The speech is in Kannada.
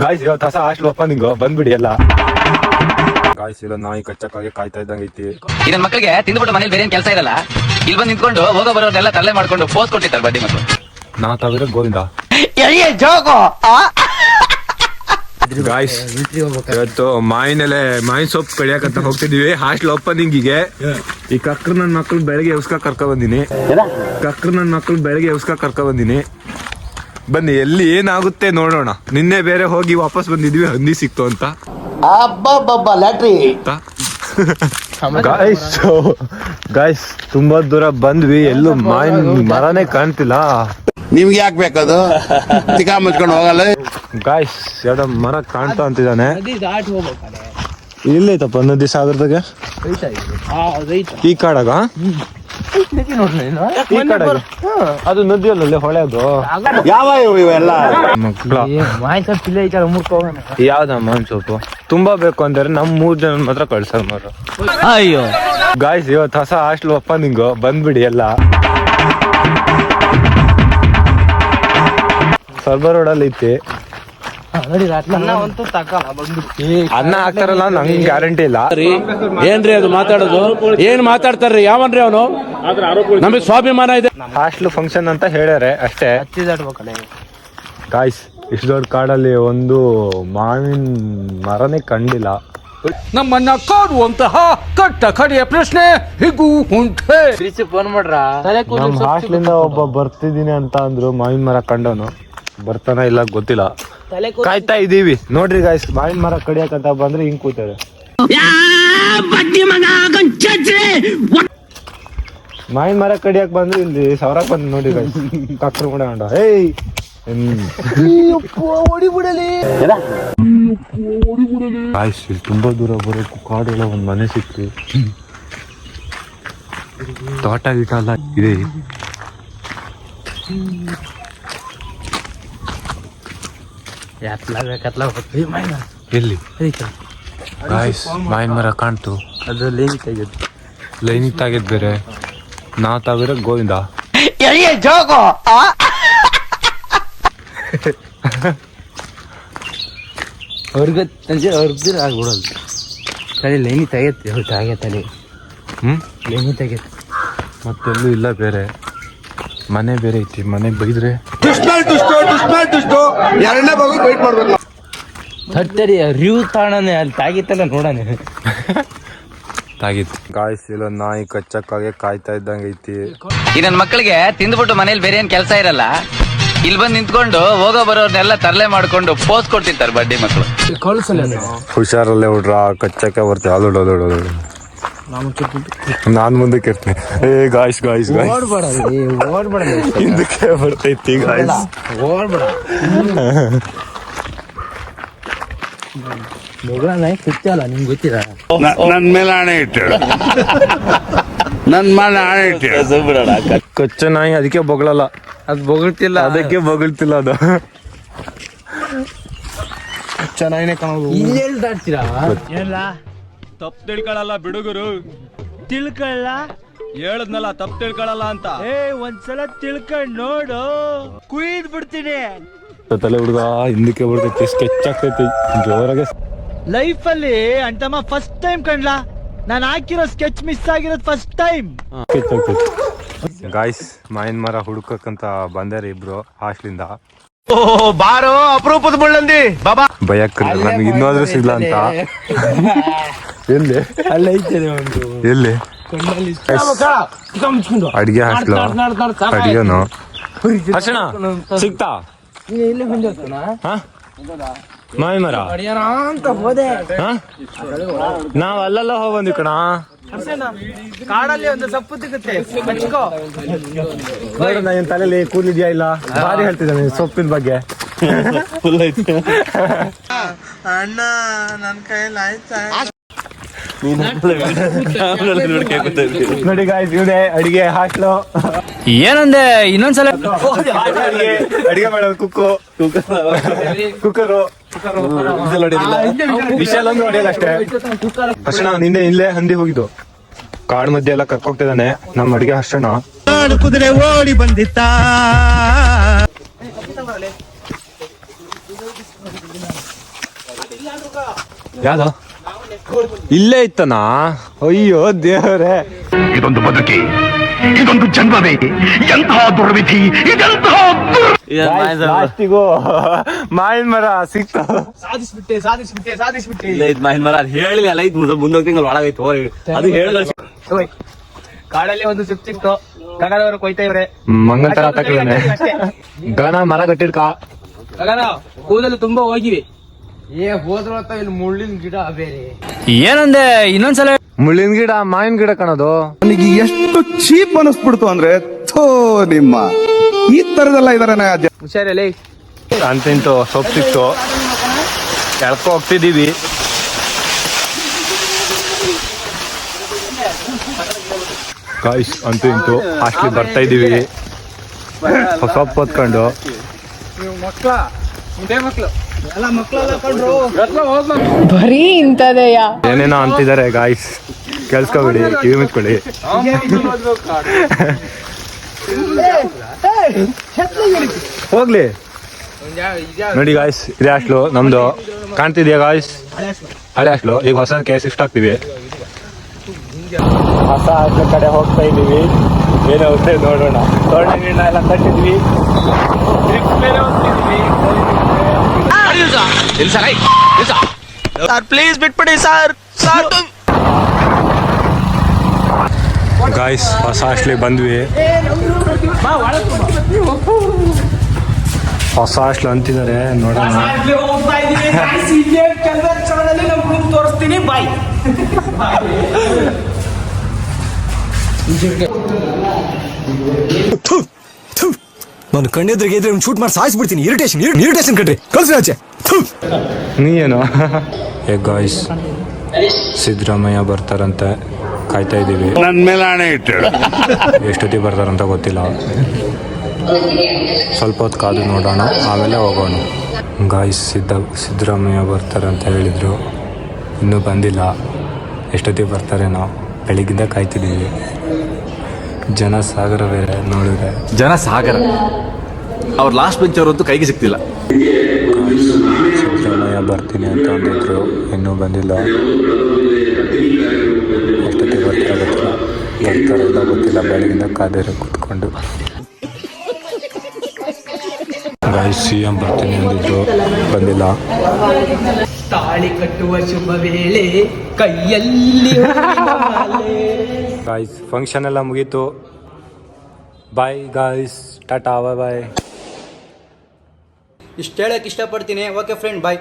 ಗಾಯ್ಸ್ ಇವತ್ತು ಹೊಸ ಹಾಸ್ಟೆಲ್ ಓಪನಿಂಗ್ ಬಂದ್ಬಿಡಿ ಎಲ್ಲ. ಗಾಯ್ಸ್ ಇಲ್ಲ ನಾಯಿ ಕಚ್ಚಕ್ಕಾಗಿ ಕಾಯ್ತಾ ಇದ್ದಂಗ ಐತಿ. ಇದನ್ ಮಕ್ಕಳಿಗೆ ತಿಂದ್ಬಿಟ್ಟು ಮನೇಲಿ ಬೇರೆ ಏನ್ ಕೆಲಸ ಇರಲ್ಲ. ಇಲ್ಲಿ ಬಂದು ನಿಂತ್ಕೊಂಡು ಹೋಗೋ ಬರೋದೆಲ್ಲ ತಲೆ ಮಾಡ್ಕೊಂಡು ಪೋಸ್ ಕೊಟ್ಟಿರ್ತಾರೆ ಬಡ್ಡಿ ಮಕ್ಕಳು ನಾ ತವಿರ ಗೋವಿಂದ. ಗಾಯ್ಸ್ ಇವತ್ತು ಮಾಯಿನಲ್ಲೇ ಮಾವಿನ ಸೊಪ್ಪು ಕಡಿಯಾಕಂತ ಹೋಗ್ತಿದೀವಿ. ಹಾಸ್ಟೆಲ್ ಓಪನಿಂಗಿಗೆ ಈ ಕಕ್ರ ನನ್ ಮಕ್ಳು ಬೆಳಗ್ಗೆ ಎವ್ಸ್ಕ ಕರ್ಕ ಬಂದಿನಿ. ಕಕ್ರ ನನ್ ಮಕ್ಳು ಬೆಳಗ್ಗೆ ಎವ್ಸ್ಕ ಕರ್ಕ ಬಂದಿನಿ. ಬನ್ನಿ ಎಲ್ಲಿ ಏನಾಗುತ್ತೆ ನೋಡೋಣ. ನಿನ್ನೆ ಬೇರೆ ಹೋಗಿ ವಾಪಸ್ ಬಂದಿದ್ವಿ ಹಂದಿ ಸಿಕ್ತು ಅಂತ. ಗಾಯ್ಸ್ ಗಾಯ್ಸ್ ತುಂಬಾ ದೂರ ಬಂದ್ವಿ ಎಲ್ಲೂ ಮಾವಿನ ಮರನೇ ಕಾಣ್ತಿಲ್ಲ. ನಿಮ್ಗೆ ಯಾಕೆ ಬೇಕದು? ಚಿಕಾ ಮುಚ್ಕೊಂಡು ಹೋಗಲ್ಲ? ಗಾಯ್ಸ್ ಎರಡ ಮರ ಕಾಣ್ತಾ ಅಂತಿದ್ದಾನೆ. ಇಲ್ಲೈತಪ್ಪ ನದಿ ಸಾಗರದಾಗ? ಈ ಕಾಡಾಗ? ಈ ಕಾಡಾಗ. ಅದು ನದಿ ಅಲ್ಲಲ್ಲಿ ಹೊಳೆ ಅದು ಯಾವ ಇವು ಇವೆಲ್ಲ? ಮಕ್ಕಳ ಯಾವ್ದ ಮಾವಿನ ಸೊಪ್ಪು ತುಂಬಾ ಬೇಕು ಅಂದ್ರೆ ನಮ್ ಮೂರ್ ಜನ ಮಾತ್ರ ಕಳ್ಸೋದು ಮಾರು. ಅಯ್ಯೋ. ಗಾಯ್ಸ್ ಇವತ್ತು ಹೊಸ ಹಾಸ್ಟೆಲ್ ನಿಂಗು ಬಂದ್ಬಿಡಿ ಎಲ್ಲ. ಸರ್ಬರ್ ರೋಡಲ್ಲಿ ಅಲ್ಲಿ ಐತಿ. ಅನ್ನ ಹಾಕ್ತಾರಲ್ಲ ನಂಗೆ ಗ್ಯಾರಂಟಿ ಇಲ್ಲ. ಏನ್ರಿ ಅದು ಮಾತಾಡೋದು? ಏನ್ ಮಾತಾಡ್ತಾರ್ರಿ ಯಾವನ್ರಿ ಅವನು? ನಮಗೆ ಸ್ವಾಭಿಮಾನ ಇದೆ. ಹಾಸ್ಟೆಲ್ ಫಂಕ್ಷನ್ ಅಂತ ಹೇಳ್ಯಾರೆ ಅಷ್ಟೇ. ಗಾಯ್ಸ್ ಇಷ್ಟು ದೊಡ್ಡ ಕಾಡಲ್ಲಿ ಒಂದು ಮಾವಿನ ಮರನೇ ಕಂಡಿಲ್ಲ. ನಮ್ಮನ್ನ ಕಾಡುವಂತಹ ಕಟ್ಟ ಕಡೆಯ ಪ್ರಶ್ನೆ ಹಿಗೂ ಉಂಟೆ. ನಮ್ ಹಾಸ್ಟ್ಲಿಂದ ಒಬ್ಬ ಬರ್ತಿದ್ದೀನಿ ಅಂತ ಅಂದ್ರು ಮಾವಿನ ಮರ ಕಂಡವನು. ಬರ್ತಾನ ಇಲ್ಲ ಗೊತ್ತಿಲ್ಲ. ಕಾಯ್ತಾ ಇದೀವಿ ನೋಡ್ರಿ ಗಾಯ್ಸ್ ಮಾವಿನ ಮರ ಕಡಿಯಕಂತ ಬಂದ್ರೆ ಹಿಂಗ್ ಕೂತಾರೆ ಮಾವಿನ ಮರ ಕಡಿಯಕ್ ಬಂದ್ರೆ ಇಲ್ಲಿ ಸಾವಿರಕ್ ಬಂದ್ ನೋಡಿ ಗಾಯ್ಸ್ ಕಕ್ರು ಮಾಡಕೊಂಡ ಏಯ್! ಗಾಯ್ಸ್ ಇಲ್ಲಿ ತುಂಬಾ ದೂರ ಬರೋಕು ಕಾಡೆಲ್ಲ ಒಂದ್ ಮನೆ ಸಿಕ್ತು. ತೋಟ ಗಿಟ ಎಲ್ಲ ಇದೆ. ಎಲ್ಲಿ? ಗಾಯ್ಸ್ ಮಾವಿನ ಮರ ಕಾಣ್ತು. ಅದು ಲೇನಿ ತೆಗೆದು ಲೈನಿಗೆ ತಾಗಿದ್ ಬೇರೆ. ನಾ ತಾವಿರ ಗೋವಿಂದ. ಅವ್ರಿಗೆ ತಂಜೆ ಅವ್ರಿಗೆ ಆಗ್ಬಿಡೋದು. ತಲೆ ಲೇನಿ ತೆಗೆತ್ತೆ ಹೌದು ಆಗೈತಲೆ ಹ್ಮ್? ಲೇನಿ ತೆಗೆತ್ತೆ. ಮತ್ತೆಲ್ಲೂ ಇಲ್ಲ ಬೇರೆ. ಮನೆ ಬೇರೆ ಐತಿ ಮನೆಗೆ ಬೈದ್ರೆ ದುಷ್ಟ ದುಷ್ಟ ದುಷ್ಟ ದುಷ್ಟ ಎರಡನೇ ಭಾಗ ವೆಯ್ಟ್ ಮಾಡ್ಬೇಕು ನಾವು. ತಟ್ಟರಿ ರಿವ್ ತಾಣನೆ ಅಲ್ಲಿ ತಾಗಿತ್ತಲ್ಲ ನೋಡನೆ ತಾಗಿತ್ತು. ಗಾಯ್ಸ್ ಇಲ್ಲ ನಾಯಿ ಕಚ್ಚಕ್ಕಾಗೆ ಕಾಯ್ತಾ ಇದ್ದಂಗೆ ಐತಿ. ಈ ನನ್ನ ಮಕ್ಕಳಿಗೆ ತಿಂದ್ಬಿಟ್ಟು ಮನೇಲಿ ಬೇರೆ ಏನ್ ಕೆಲಸ ಇರಲ್ಲ? ಇಲ್ಲಿ ಬಂದು ನಿಂತ್ಕೊಂಡು ಹೋಗೋ ಬರೋರ್ನೆಲ್ಲ ತರಲೆ ಮಾಡ್ಕೊಂಡು ಪೋಸ್ ಕೊಡ್ತಿರ್ತಾರೆ ಬಡ್ಡಿ ಮಕ್ಕಳು ಹುಷಾರಲ್ಲೇ ಹುಡ್ರ ಕಚ್ಚಕ್ಕೆ ಬರ್ತೀವಿ ಅದು ಅಲ್ಲೋಡು ಅಲ್ಲೋಡು. ನಾನ್ ಮುಂದಕ್ಕೆ ಇರ್ತೀನಿ ಏ ಗಾಯ್ಸ್ ಗಾಯ್ಸ್ ಗಾಯ್ಸ್ ಹಿಂದಕ್ಕೆ ಬರ್ತೈತಿ ಗಾಯ್ಸ್ ಸಿಗ್ತಲ್ಲ ನಿಮ್ಗೆ ಗೊತ್ತಿಲ್ಲ ನನ್ನ ನನ್ ಮೇಲೆ ಹಣೆ ಇಟ್ಟು ನನ್ನ ಮೇಲೆ ಹಣೆ ಇಟ್ಟು ಕೊಚ್ಚ ನಾಯಿ ಅದಕ್ಕೆ ಬೊಗಳಲ್ಲ. ಅದು ಬೊಗಳ್ತಿಲ್ಲ. ಅದಕ್ಕೆ ಬೊಗಳ್ತಿಲ್ಲ ಅದು. ಇಲ್ಲೆಲ್ಲಿ ದಾಟ್ತೀರಾ ತಪ್ಪು ತಿಳ್ಕೊಳಲ್ಲ ಬಿಡುಗರು. ತಿಳ್ಕೊಳ್ಳ? ಹೇಳದ್ನಲ್ಲ ತಪ್ಪು ತಿಳ್ಕೊಳಲ್ಲ ಅಂತ. ಏ ಒಂದ್ಸಲ ತಿಳ್ಕೊಂಡ್ ನೋಡು. ಕುಯ್ದ್ ಬಿಡ್ತೀನಿ. ತಲೆ ಹುಡುಗ ಹಿಂದಕ್ಕೆ ಬಿಡ್ತೈತಿ ಸ್ಕೆಚ್ ಆಗ್ತೈತಿ ಜೋರಾಗೆ. ಲೈಫ್ ಅಲ್ಲಿ ಅಂತಮ್ಮ ಫಸ್ಟ್ ಟೈಮ್ ಕಂಡ್ಲಾ ನಾನ್ ಹಾಕಿರೋ ಸ್ಕೆಚ್ ಮಿಸ್ ಆಗಿರೋದು ಫಸ್ಟ್ ಟೈಮ್ ಸ್ಕೆಚ್ ಆಗ್ತೈತಿ. ಗಾಯ್ಸ್ ಮಾವಿನ ಮರ ಹುಡುಕಕ್ಕಂತ ಬಂದಾರ ಇಬ್ರು ಹಾಸ್ಟ್ಲಿಂದ. ಬಾರೋ ಅಪರೂಪದ ಮುಳ್ಳಂದಿ. ಬಾಬಾ. ಭಯಕ್ ನಮ್ಗೆ ಇನ್ನೋದ್ರೂ ಸಿಗ್ಲ ಅಂತ. ಎಲ್ಲಿ? ಅಲ್ಲ ಐತೆ ಒಂದು. ಎಲ್ಲಿ? ಅಡಿಗೆ ಹಾಸ್ಟ್ಲು. ಅಡ್ಗೆನು? ಸಿಗ್ತಾ? ಹಾ? ಮಾವಿನ ಮರ ಅಂತ ಹೋದೆ? ನಾವ್ ಅಲ್ಲೆಲ್ಲ ಹೋಗ್ ಬಂದ್ವಿ ಕಣ ಕಾಡಲ್ಲಿ ಒಂದು ಸೊಪ್ಪು ಸಿಗುತ್ತೆ. ಹಚ್ಕೋ. ನೋಡೋಣ ಏನ್ ತಲೆಯಲ್ಲಿ ಕೂದಲಿದ್ಯಾ ಇಲ್ಲ? ಬಾರಿ ಹೇಳ್ತಿದ್ದಾನೆ ಸೊಪ್ಪಿನ ಬಗ್ಗೆ. ನೋಡಿ ಗಾಯ್ಸ್ ಇವ್ರೆ ಅಡಿಗೆ ಹಾಸ್ಟ್ಲು ಏನಂದೆ ಇನ್ನೊಂದ್ಸಲ ಅಡಿಗೆ ಅಡಿಗೆ ಮಾಡೋದು ಕುಕ್ಕು. ಕುಕ್ಕರು. ವಿಷಲ್ ಒಂದು ಹೊಡೆಯಲ್ಲ ಅಷ್ಟೇ. ಅಷ್ಟಣ ನಿನ್ನೆ ಇಲ್ಲೇ ಹಂದಿ ಹೋಗಿದ್ದು. ಕಾಡ್ ಮಧ್ಯೆ ಎಲ್ಲ ಕರ್ಕೋಗ್ತಿದ್ದಾನೆ. ನಮ್ಮ ಅಡಿಗೆ ಹರ್ಷಣ ಕುದುರೆ ಓಡಿ ಬಂದಿತ್ತ? ಯಾವ್ದು? ಇಲ್ಲೇ ಇತ್ತನಾ? ಅಯ್ಯೋ ದೇವರೇ. ಇದೊಂದು ಬದುಕಿ ಇದೊಂದು ಜನ್ಮವೇ ಎಂತಹ ದುರ್ವಿಧಿ ಇದೆಂತಹ ದುರ್ ಲಾಸ್ಟಿಗೂ ಮಾವಿನ ಮರ ಸಿಕ್ತ. ಸಾಧಿಸ್ಬಿಟ್ಟೆ ಸಾಧಿಸ್ಬಿಟ್ಟೆ ಸಾಧಿಸ್ಬಿಟ್ಟೆ. ಇದು ಮಾಹಿನ್ ಮರ ಅದು ಹೇಳಿಲ್ಲ ಅಲ್ಲ ಇದು ಮುಂದೋಗಿ ತಿಂಗಳು ಒಳಗಾಯ್ತು ಹೋಗಿ ಅದು ಹೇಳಿದ್ರೆ ಓಯ್, ಕಾಡಲ್ಲಿ ಒಂದು ಸಿಪ್ ಸಿಕ್ತು. ಗಗನವರು ಕೊಯ್ತಾ ಇವ್ರೆ. ಮಂಗನ್ ತರ ತಕ್ಕಲೇನೆ ಮರ ಕಟ್ಟಿಡ್ಕ ಗಗನ ಕೂದಲು ತುಂಬಾ ಹೋಗಿವಿ. ಏನಂದೆ ಇನ್ನೊಂದ್ಸಲ ಮುಳ್ಳಿನ ಗಿಡ ಮಾವಿನ ಗಿಡ ಕಾಣೋದು. ನನಗೆ ಎಷ್ಟು ಚೀಪ್ ಅನಿಸ್ಬಿಡ್ತು ಅಂದ್ರೆ ಥೋ ನಿಮ್ಮ. ಈ ತರದೆಲ್ಲ ಇದಾರೆ ಹುಷಾರಲ್ಲಿ ಅಂತಿಂತು ಸೊಪ್ಪು ಸಿಕ್ತು ಎಳ್ಕೊ ಹೋಗ್ತಿದ್ದೀವಿ. ಗಾಯ್ಸ್ ಅಂತೂ ಇಂತು ಹಾಸ್ಟ್ಲಿ ಬರ್ತಾ ಇದ್ದೀವಿ. ಸೊಪ್ಪು ಹೊತ್ಕೊಂಡು. ಬರೀ ಇಂತದೆಯ ಏನೇನೋ ಅಂತಿದ್ದಾರೆ ಗಾಯ್ಸ್ ಕೇಳಿಸ್ಕೊಬೇಡಿ ಕಿವಿ ಮುಚ್ಕೊಳ್ಳಿ ಹೋಗ್ಲಿ. ನೋಡಿ ಗಾಯ್ಸ್ ಇದೇ ಹಾಸ್ಟ್ಲು ನಮ್ದು. ಕಾಣ್ತಿದ್ಯಾ ಗಾಯ್ಸ್ ಹಳೆ ಹಾಸ್ಟ್ಲು. ಈಗ ಹೊಸ ಕೆ ಶಿಫ್ಟ್ ಆಗ್ತೀವಿ ಹೊಸ ಹಾಸ್ಟ್ಲ ಕಡೆ ಹೋಗ್ತಾ ಇದೀವಿ ಏನಾಗುತ್ತೆ ನೋಡೋಣ. ತೋರಣ ಗಿಡ ಎಲ್ಲ ಕಟ್ಟಿದ್ವಿ. ಸರ್ ಹೋಗ್ತಿದ್ವಿ ಪ್ಲೀಸ್ ಬಿಟ್ಬಿಡಿ ಸರ್ ಸರ್ ಗಾಯ್ಸ್ ಹೊಸ ಹಾಸ್ಟ್ಲಿಗೆ ಬಂದ್ವಿ. ಹೊಸ ಹಾಸ್ಟ್ಲು ಅಂತಿದ್ದಾರೆ ನೋಡೋಣ. ತೋರಿಸ್ತೀನಿ. ಬಾಯ್ ನಾನು ಕಣ್ಣೆದ್ರಿಗೆ ಇದ್ರೆ ಶೂಟ್ ಮಾಡಿ ಸಾಯಿಸ್ಬಿಡ್ತೀನಿ. ಇರಿಟೇಷನ್ ಇರಿಟೇಷನ್ ಕಟ್ರಿ ಕಳ್ಸಿ ಆಚೆ. ನೀ ಏನೋ? ಏ ಗಾಯ್ಸ್ ಸಿದ್ದರಾಮಯ್ಯ ಬರ್ತಾರಂತೆ. ಕಾಯ್ತಾ ಇದ್ದೀವಿ. ನನ್ನ ಮೇಲೆ ಆಣೆ ಇಟ್ಟು ಎಷ್ಟೊತ್ತಿಗೆ ಬರ್ತಾರಂತ ಗೊತ್ತಿಲ್ಲ. ಸ್ವಲ್ಪ ಹೊತ್ತು ಕಾದು ನೋಡೋಣ ಆಮೇಲೆ ಹೋಗೋಣ. ಗಾಯ್ಸ್ ಸಿದ್ದ ಸಿದ್ದರಾಮಯ್ಯ ಬರ್ತಾರೆ ಅಂತ ಹೇಳಿದರು. ಇನ್ನೂ ಬಂದಿಲ್ಲ. ಎಷ್ಟೊತ್ತಿಗೆ ನಾವು ಬೆಳಿಗ್ಗಿಂದ ಕಾಯ್ತಿದ್ದೀವಿ. ಜನ ಸಾಗರ ಬೇರೆ ನೋಡಿದ್ರೆ. ಜನ ಸಾಗರ ಅವ್ರು ಲಾಸ್ಟ್ ಬೆಂಚ್ ಅವರಂತೂ ಕೈಗೆ ಸಿಗ್ತಿಲ್ಲ. ಸಿದ್ದರಾಮಯ್ಯ ಬರ್ತೀನಿ ಅಂತ ಅಂದಿದ್ರು. ಇನ್ನೂ ಬಂದಿಲ್ಲ. ಬರ್ತಾರೆ ಇಲ್ಲ ಗೊತ್ತಿಲ್ಲ. ಬೆಳಗಿಂದ ಕಾದೇರ ಕೂತ್ಕೊಂಡು. ಗಾಯ್ಸ್ ಸಿ ಎಂ ಬರ್ತೀನಿ ಅಂದಿದ್ರು. ಬಂದಿಲ್ಲ. ತಾಳಿ ಕಟ್ಟುವ ಶುಭ ವೇಳೆ ಕೈಯಲ್ಲಿ. ಗಾಯ್ಸ್ ಫಂಕ್ಷನ್ ಎಲ್ಲ ಮುಗೀತು. ಬಾಯ್ ಗಾಯ್ಸ್ ಟಾಟಾ ಬಾಯ್ ಬಾಯ್ ಇಷ್ಟು ಹೇಳಕ್ಕೆ ಇಷ್ಟಪಡ್ತೀನಿ. Okay friend bye